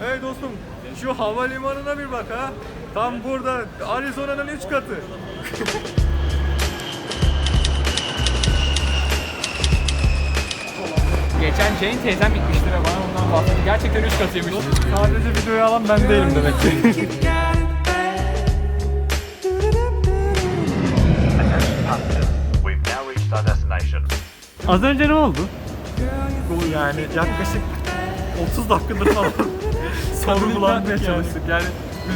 Hey dostum şu havalimanına bir bak ha. Tam burada Arizona'nın 3 katı. Geçen Jane teyzem gitmişti ve bana bundan bahsetti. Gerçekten üç katıymış. Sadece videoyu alan ben değilim demek ki. Az önce ne oldu? Bu yani yaklaşık 30 dakikadır falan sorgulanmaya çalıştık. Yani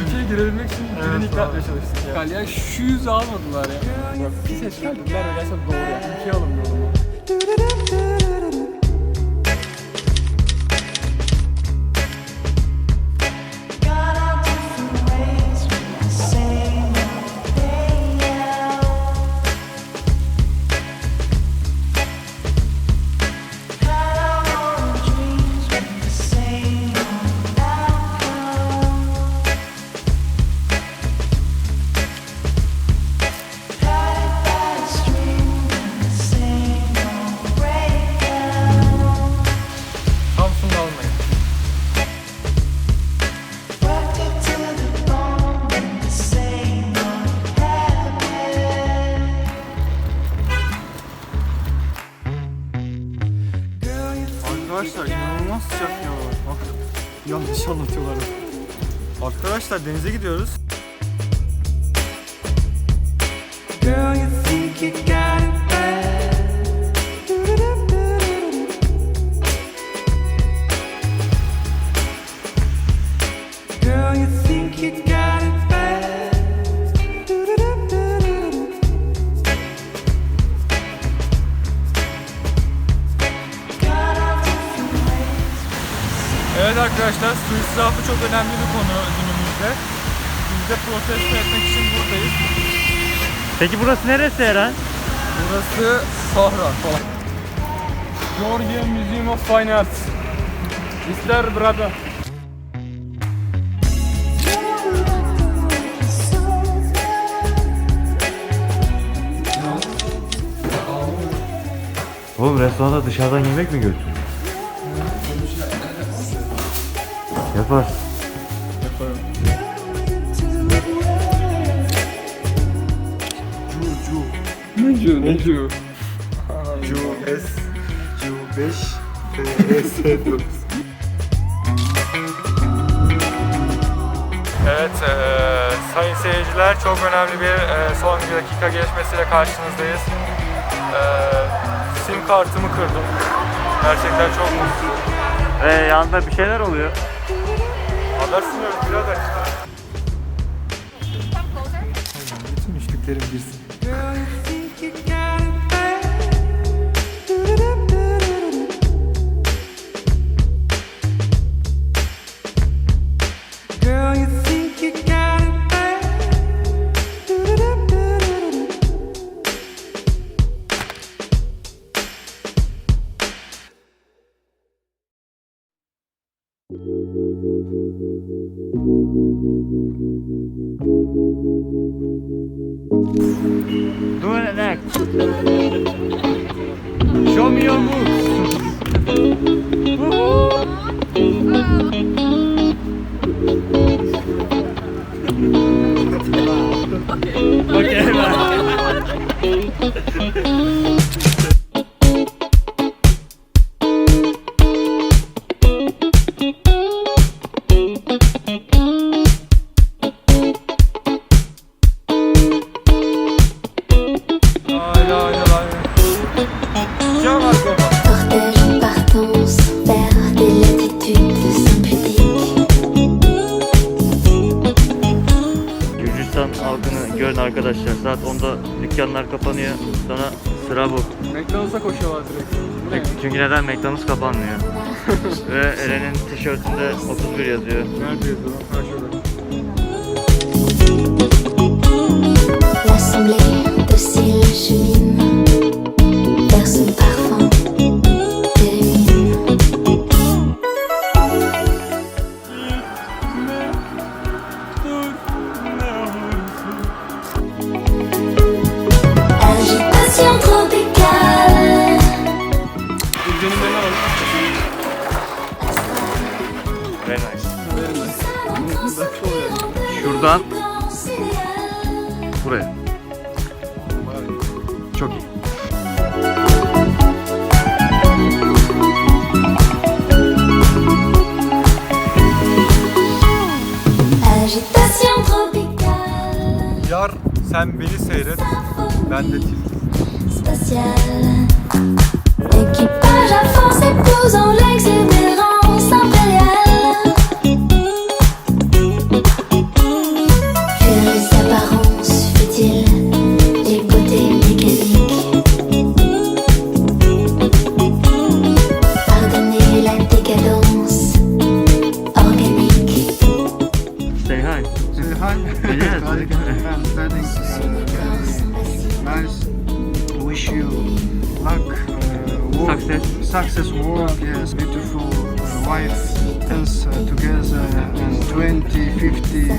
ülkeye girebilmek için birini ikna etmeye çalıştık ya. Kalya şu yüzü almadılar ya. Bak pis ettiler dediler ve gerçekten doğru ya. Ülkeye alınmıyor Arkadaşlar inanılmaz sıcak ya. Ah, yanlış anlatıyorlar. Arkadaşlar denize gidiyoruz. Girl, you think you got arkadaşlar su israfı çok önemli bir konu günümüzde. Biz de protesto etmek için buradayız. Peki burası neresi Eren? Burası Sahra falan. Georgia Museum of Fine Arts. Mr. Brother. Oğlum restoranda dışarıdan yemek mi götür? Yapar. Necu, Necu. Cu S Cu 5 S 4 Evet eee, sayın seyirciler çok önemli bir eee, son bir dakika gelişmesiyle karşınızdayız. Eee, sim kartımı kırdım. Gerçekten çok mutsuzum. Ve yanında bir şeyler oluyor. Haber sunuyoruz birader. Bütün üçlüklerim girsin. Do it next. Show me your moves. okay, bye. Dükkanlar kapanıyor. Sonra sıra bu. McDonald's'a koşuyorlar direkt. Çünkü neden McDonald's kapanmıyor. Ve Eren'in tişörtünde 31 yazıyor. Nerede yazıyor? Ha şurada. L'assemblée de Şuradan buraya. Çok iyi. Agitation tropicale, Yar sen beni seyret, ben de tilt. spatiale. Équipage à force épousant l'exubérance Success. Success work. Yes. Beautiful uh, wife. Else uh, together and 20, 50, uh,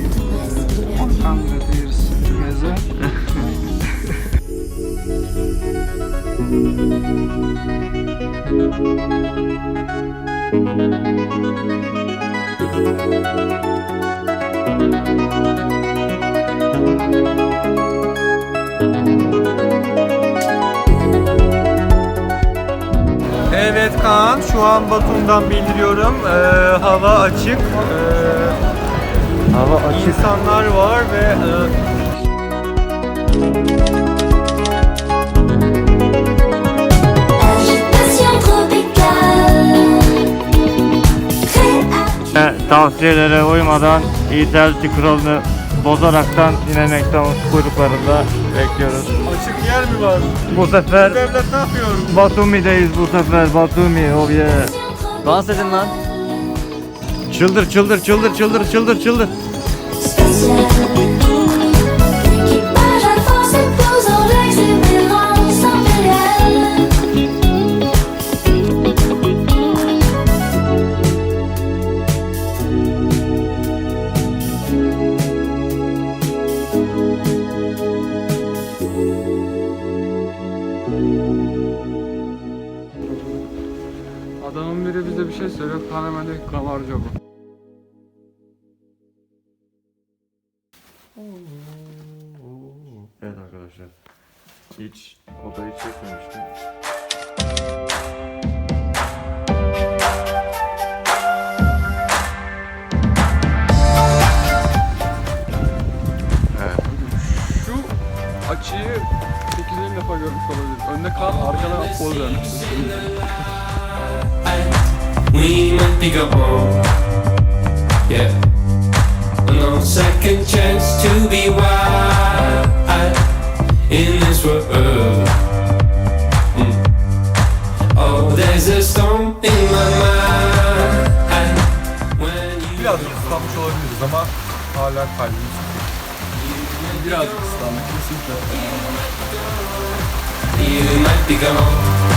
100 years together. Evet Kaan, şu an Batum'dan bildiriyorum. Ee, hava açık. Ee, Hava açık. insanlar var ve e, tavsiyelere uymadan İtalti kuralını bozaraktan yine McDonald's kuyruklarında bekliyoruz. açık yer mi var? Bu sefer Devlet ne yapıyor? Batumi'deyiz bu sefer Batumi oh yeah. Dans edin lan. Çıldır çıldır çıldır çıldır çıldır çıldır. Diyor ki kamarcı bu. Evet arkadaşlar. Hiç odayı çekmemiştim. Şu açıyı 8 defa görmüş olabilir. Önde Kaan, arkadan poz vermiş. We might be go home. Yeah. No second chance to be wild in this world. Mm. Oh, there's a storm in my mind. Biraz ıslanmış olabiliriz ama hala kalbimiz. Birazcık ıslandık kesinlikle. you might be gone.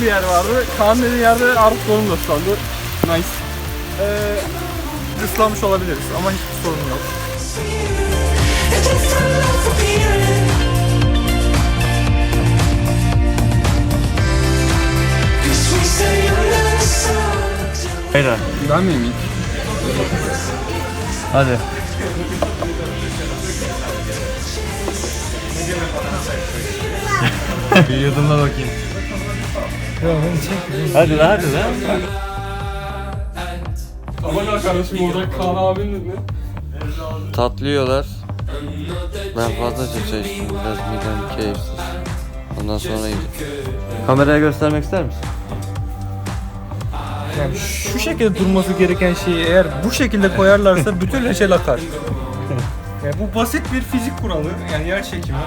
Bir yer vardı. Kaan dediği yerde artık kolum da ıslandı. Nice. Ee, ıslanmış olabiliriz ama hiçbir sorun yok. Beyler Ben miyim ilk? hadi. bir yudumla bakayım. Hadi lan hadi lan. Ama gel kardeşim orada Kaan abinin dedi. Tatlı yiyorlar. Ben fazla çay içtim. Biraz midem keyifsiz. Ondan sonra yiyeceğim. Kameraya göstermek ister misin? Yani şu şekilde durması gereken şeyi eğer bu şekilde koyarlarsa bütün her şey akar. Yani bu basit bir fizik kuralı. Yani yer çekimi.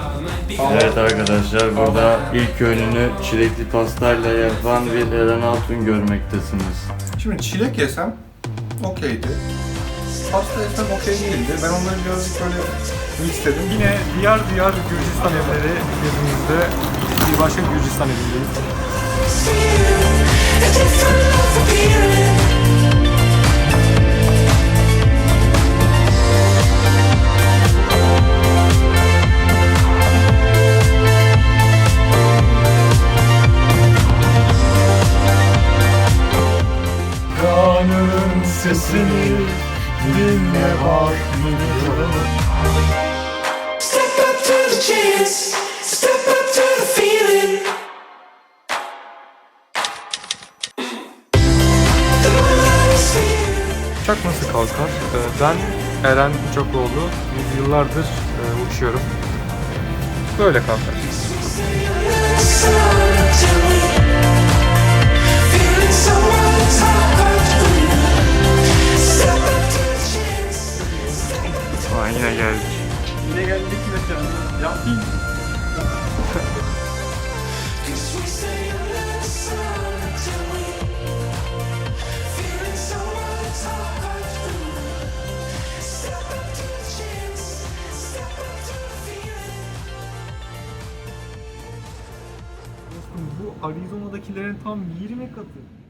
Evet arkadaşlar burada ilk öğününü çilekli pastayla yapan bir Eren Altun görmektesiniz. Şimdi çilek yesem okeydi. Pasta yesem okey değildi. Ben onları birazcık böyle istedim. Yine diyar diyar Gürcistan evleri gezimizde bir başka Gürcistan evindeyiz. Sesini dinle bak Step up to the chance, step up to the feeling. Uçak nasıl kalkar? Ee, Ben Eren Uçakoğlu. Yıllardır e, uçuyorum. Böyle kalkar. Feeling so on top the chance, step up to the feeling. Bu Arizona'dakilerin tam 20 katı.